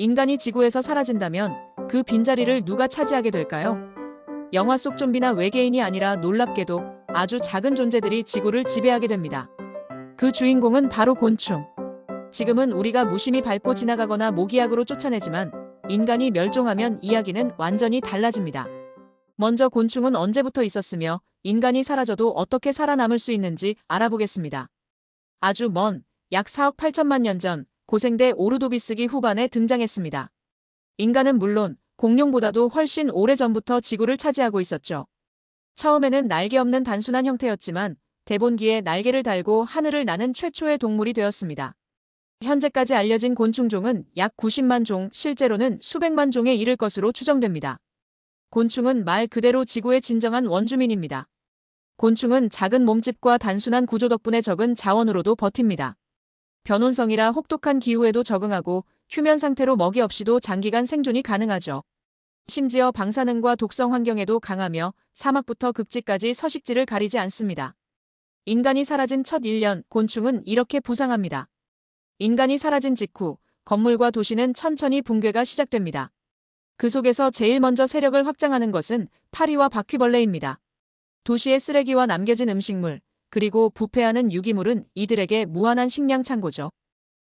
인간이 지구에서 사라진다면 그 빈자리를 누가 차지하게 될까요? 영화 속 좀비나 외계인이 아니라 놀랍게도 아주 작은 존재들이 지구를 지배하게 됩니다. 그 주인공은 바로 곤충. 지금은 우리가 무심히 밟고 지나가거나 모기약으로 쫓아내지만 인간이 멸종하면 이야기는 완전히 달라집니다. 먼저 곤충은 언제부터 있었으며 인간이 사라져도 어떻게 살아남을 수 있는지 알아보겠습니다. 아주 먼 약 4억 8천만 년 전 고생대 오르도비스기 후반에 등장했습니다. 인간은 물론 공룡보다도 훨씬 오래전부터 지구를 차지하고 있었죠. 처음에는 날개 없는 단순한 형태였지만 대본기에 날개를 달고 하늘을 나는 최초의 동물이 되었습니다. 현재까지 알려진 곤충종은 약 90만 종, 실제로는 수백만 종에 이를 것으로 추정됩니다. 곤충은 말 그대로 지구의 진정한 원주민입니다. 곤충은 작은 몸집과 단순한 구조 덕분에 적은 자원으로도 버팁니다. 변온성이라 혹독한 기후에도 적응하고 휴면 상태로 먹이 없이도 장기간 생존이 가능하죠. 심지어 방사능과 독성 환경에도 강하며 사막부터 극지까지 서식지를 가리지 않습니다. 인간이 사라진 첫 1년 곤충은 이렇게 부상합니다. 인간이 사라진 직후 건물과 도시는 천천히 붕괴가 시작됩니다. 그 속에서 제일 먼저 세력을 확장하는 것은 파리와 바퀴벌레입니다. 도시의 쓰레기와 남겨진 음식물, 그리고 부패하는 유기물은 이들에게 무한한 식량 창고죠.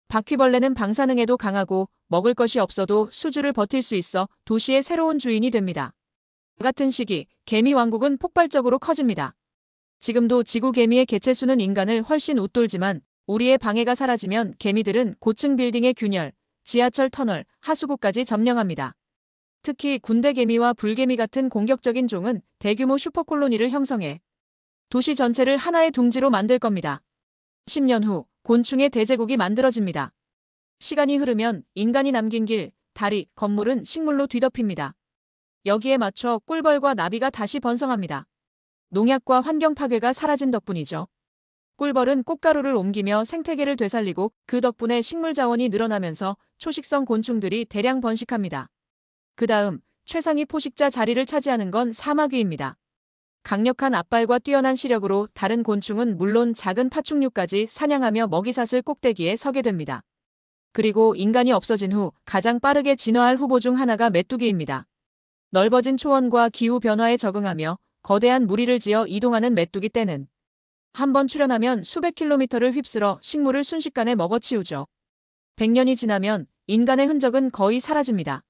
바퀴벌레는 방사능에도 강하고 먹을 것이 없어도 수주를 버틸 수 있어 도시의 새로운 주인이 됩니다. 같은 시기 개미 왕국은 폭발적으로 커집니다. 지금도 지구 개미의 개체수는 인간을 훨씬 웃돌지만 우리의 방해가 사라지면 개미들은 고층 빌딩의 균열, 지하철 터널, 하수구까지 점령합니다. 특히 군대 개미와 불개미 같은 공격적인 종은 대규모 슈퍼콜로니를 형성해 도시 전체를 하나의 둥지로 만들 겁니다. 10년 후 곤충의 대제국이 만들어집니다. 시간이 흐르면 인간이 남긴 길, 다리, 건물은 식물로 뒤덮입니다. 여기에 맞춰 꿀벌과 나비가 다시 번성합니다. 농약과 환경 파괴가 사라진 덕분이죠. 꿀벌은 꽃가루를 옮기며 생태계를 되살리고 그 덕분에 식물 자원이 늘어나면서 초식성 곤충들이 대량 번식합니다. 그 다음 최상위 포식자 자리를 차지하는 건 사마귀입니다. 강력한 앞발과 뛰어난 시력으로 다른 곤충은 물론 작은 파충류까지 사냥하며 먹이사슬 꼭대기에 서게 됩니다. 그리고 인간이 없어진 후 가장 빠르게 진화할 후보 중 하나가 메뚜기입니다. 넓어진 초원과 기후 변화에 적응하며 거대한 무리를 지어 이동하는 메뚜기 떼는 한 번 출현하면 수백 킬로미터를 휩쓸어 식물을 순식간에 먹어치우죠. 100년이 지나면 인간의 흔적은 거의 사라집니다.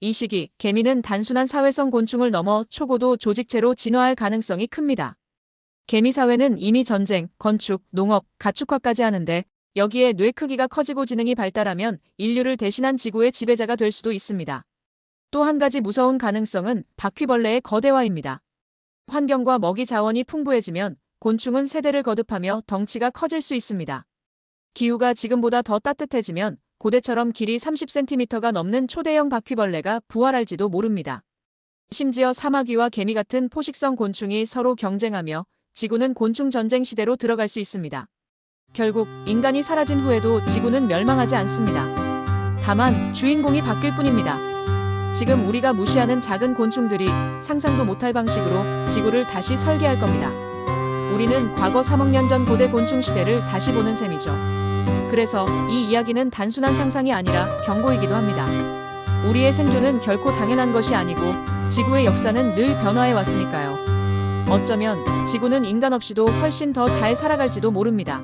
이 시기 개미는 단순한 사회성 곤충을 넘어 초고도 조직체로 진화할 가능성이 큽니다. 개미 사회는 이미 전쟁, 건축, 농업, 가축화까지 하는데 여기에 뇌 크기가 커지고 지능이 발달하면 인류를 대신한 지구의 지배자가 될 수도 있습니다. 또 한 가지 무서운 가능성은 바퀴벌레의 거대화입니다. 환경과 먹이 자원이 풍부해지면 곤충은 세대를 거듭하며 덩치가 커질 수 있습니다. 기후가 지금보다 더 따뜻해지면 고대처럼 길이 30cm가 넘는 초대형 바퀴벌레가 부활할지도 모릅니다. 심지어 사마귀와 개미 같은 포식성 곤충이 서로 경쟁하며 지구는 곤충 전쟁 시대로 들어갈 수 있습니다. 결국 인간이 사라진 후에도 지구는 멸망하지 않습니다. 다만 주인공이 바뀔 뿐입니다. 지금 우리가 무시하는 작은 곤충들이 상상도 못할 방식으로 지구를 다시 설계할 겁니다. 우리는 과거 3억 년 전 고대 곤충 시대를 다시 보는 셈이죠. 그래서 이 이야기는 단순한 상상이 아니라 경고이기도 합니다. 우리의 생존은 결코 당연한 것이 아니고 지구의 역사는 늘 변화해 왔으니까요. 어쩌면 지구는 인간 없이도 훨씬 더 잘 살아갈지도 모릅니다.